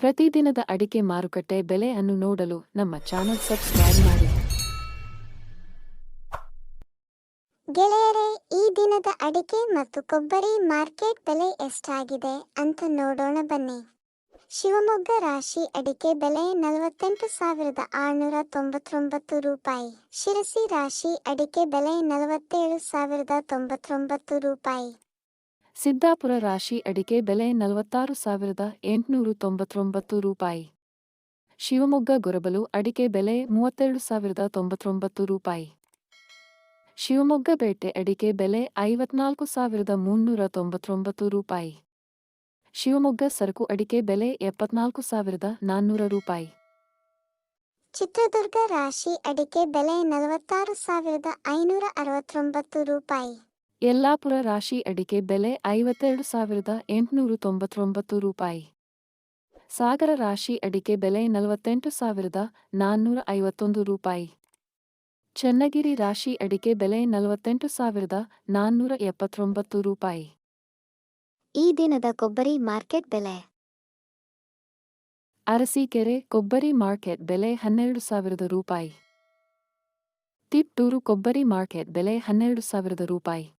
ಪ್ರತಿದಿನದ ಅಡಿಕೆ ಮಾರುಕಟ್ಟೆ ಬೆಲೆಯನ್ನು ನೋಡಲು ನಮ್ಮ ಚಾನೆಲ್ ಸಬ್ಸ್ಕ್ರೈಬ್ ಮಾಡಿ. ಗೆಳೆಯರೇ, ಈ ದಿನದ ಅಡಿಕೆ ಮತ್ತು ಕೊಬ್ಬರಿ ಮಾರ್ಕೆಟ್ ಬೆಲೆ ಎಷ್ಟಾಗಿದೆ ಅಂತ ನೋಡೋಣ ಬನ್ನಿ. ಶಿವಮೊಗ್ಗ ರಾಶಿ ಅಡಿಕೆ ಬೆಲೆ ನಲವತ್ತೆಂಟು ಸಾವಿರದ ಆರುನೂರ ತೊಂಬತ್ತೊಂಬತ್ತು ರೂಪಾಯಿ. ಶಿರಸಿ ರಾಶಿ ಅಡಿಕೆ ಬೆಲೆ ನಲವತ್ತೇಳು ಸಾವಿರದ ತೊಂಬತ್ತೊಂಬತ್ತು ರೂಪಾಯಿ. ಸಿದ್ದಾಪುರ ರಾಶಿ ಅಡಿಕೆ ಬೆಲೆ ನಲವತ್ತಾರು ಸಾವಿರದ ಎಂಟುನೂರು ತೊಂಬತ್ತೊಂಬತ್ತು ರೂಪಾಯಿ. ಶಿವಮೊಗ್ಗ ಗೊರಬಲು ಅಡಿಕೆ ಬೆಲೆ ಮೂವತ್ತೆರಡು ಸಾವಿರದ ತೊಂಬತ್ತೊಂಬತ್ತು ರೂಪಾಯಿ. ಶಿವಮೊಗ್ಗ ಬೇಟೆ ಅಡಿಕೆ ಬೆಲೆ ಐವತ್ನಾಲ್ಕು ಸಾವಿರದ ಮುನ್ನೂರ ತೊಂಬತ್ತೊಂಬತ್ತು ರೂಪಾಯಿ. ಶಿವಮೊಗ್ಗ ಸರಕು ಅಡಿಕೆ ಬೆಲೆ ಎಪ್ಪತ್ನಾಲ್ಕು ಸಾವಿರದ ನಾನ್ನೂರ ರೂಪಾಯಿ. ಚಿತ್ರದುರ್ಗ ರಾಶಿ ಅಡಿಕೆ ಬೆಲೆ ನಲವತ್ತಾರು ಸಾವಿರದ ಐನೂರ ಅರವತ್ತೊಂಬತ್ತು ರೂಪಾಯಿ. ಯಲ್ಲಾಪುರ ರಾಶಿ ಅಡಿಕೆ ಬೆಲೆ ಐವತ್ತೆರಡು ಸಾವಿರದ ಎಂಟುನೂರು ತೊಂಬತ್ತೊಂಬತ್ತು ರೂಪಾಯಿ. ಸಾಗರ ರಾಶಿ ಅಡಿಕೆ ಬೆಲೆ ನಲವತ್ತೆಂಟು ಸಾವಿರದ ನಾನ್ನೂರ ಐವತ್ತೊಂದು ರೂಪಾಯಿ. ಚನ್ನಗಿರಿ ರಾಶಿ ಅಡಿಕೆ ಬೆಲೆ ನಲವತ್ತೆಂಟು ಸಾವಿರದ ನಾನ್ನೂರ ಎಪ್ಪತ್ತೊಂಬತ್ತು ರೂಪಾಯಿ. ಈ ದಿನದ ಕೊಬ್ಬರಿ ಮಾರ್ಕೆಟ್ ಬೆಲೆ. ಅರಸೀಕೆರೆ ಕೊಬ್ಬರಿ ಮಾರ್ಕೆಟ್ ಬೆಲೆ ಹನ್ನೆರಡು ಸಾವಿರದ ರೂಪಾಯಿ. ತಿಪ್ಟೂರು ಕೊಬ್ಬರಿ ಮಾರ್ಕೆಟ್ ಬೆಲೆ ಹನ್ನೆರಡು ಸಾವಿರದ ರೂಪಾಯಿ.